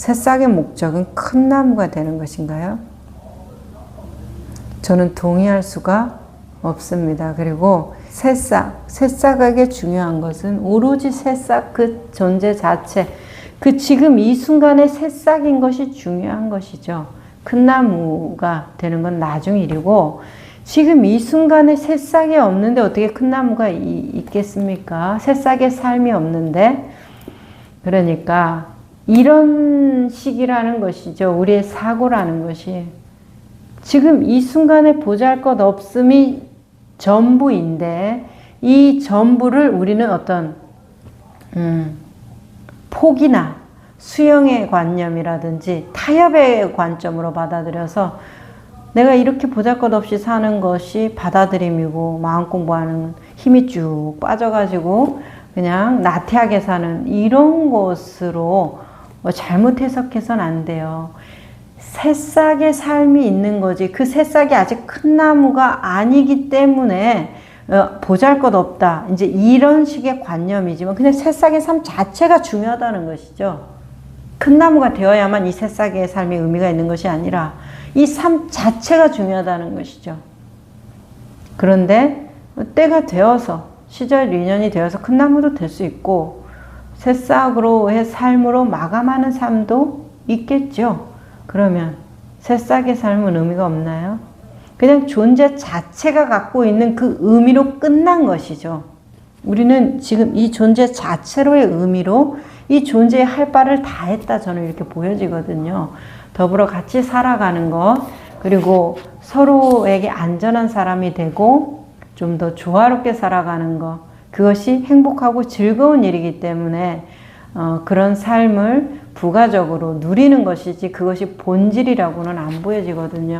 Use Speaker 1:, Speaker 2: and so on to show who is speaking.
Speaker 1: 새싹의 목적은 큰 나무가 되는 것인가요? 저는 동의할 수가 없습니다. 그리고 새싹, 새싹에게 중요한 것은 오로지 새싹 그 존재 자체, 그 지금 이 순간의 새싹인 것이 중요한 것이죠. 큰 나무가 되는 건 나중 일이고, 지금 이 순간에 새싹이 없는데 어떻게 큰 나무가 이- 있겠습니까? 새싹의 삶이 없는데. 그러니까 이런 식이라는 것이죠. 우리의 사고라는 것이. 지금 이 순간에 보잘 것 없음이 전부인데 이 전부를 우리는 어떤 음, 폭이나 수영의 관념이라든지 타협의 관점으로 받아들여서 내가 이렇게 보잘것없이 사는 것이 받아들임이고 마음 공부하는 힘이 쭉 빠져가지고 그냥 나태하게 사는 이런 것으로 뭐 잘못 해석해서는 안 돼요. 새싹의 삶이 있는 거지 그 새싹이 아직 큰 나무가 아니기 때문에 어, 보잘 것 없다 이제 이런 식의 관념이지만 그냥 새싹의 삶 자체가 중요하다는 것이죠. 큰 나무가 되어야만 이 새싹의 삶에 의미가 있는 것이 아니라 이 삶 자체가 중요하다는 것이죠. 그런데 때가 되어서 시절 인연이 되어서 큰 나무도 될 수 있고 새싹으로의 삶으로 마감하는 삶도 있겠죠. 그러면 새싹의 삶은 의미가 없나요? 그냥 존재 자체가 갖고 있는 그 의미로 끝난 것이죠. 우리는 지금 이 존재 자체로의 의미로 이 존재의 할 바를 다 했다 저는 이렇게 보여지거든요. 더불어 같이 살아가는 것 그리고 서로에게 안전한 사람이 되고 좀 더 조화롭게 살아가는 것 그것이 행복하고 즐거운 일이기 때문에 어, 그런 삶을 부가적으로 누리는 것이지 그것이 본질이라고는 안 보여지거든요.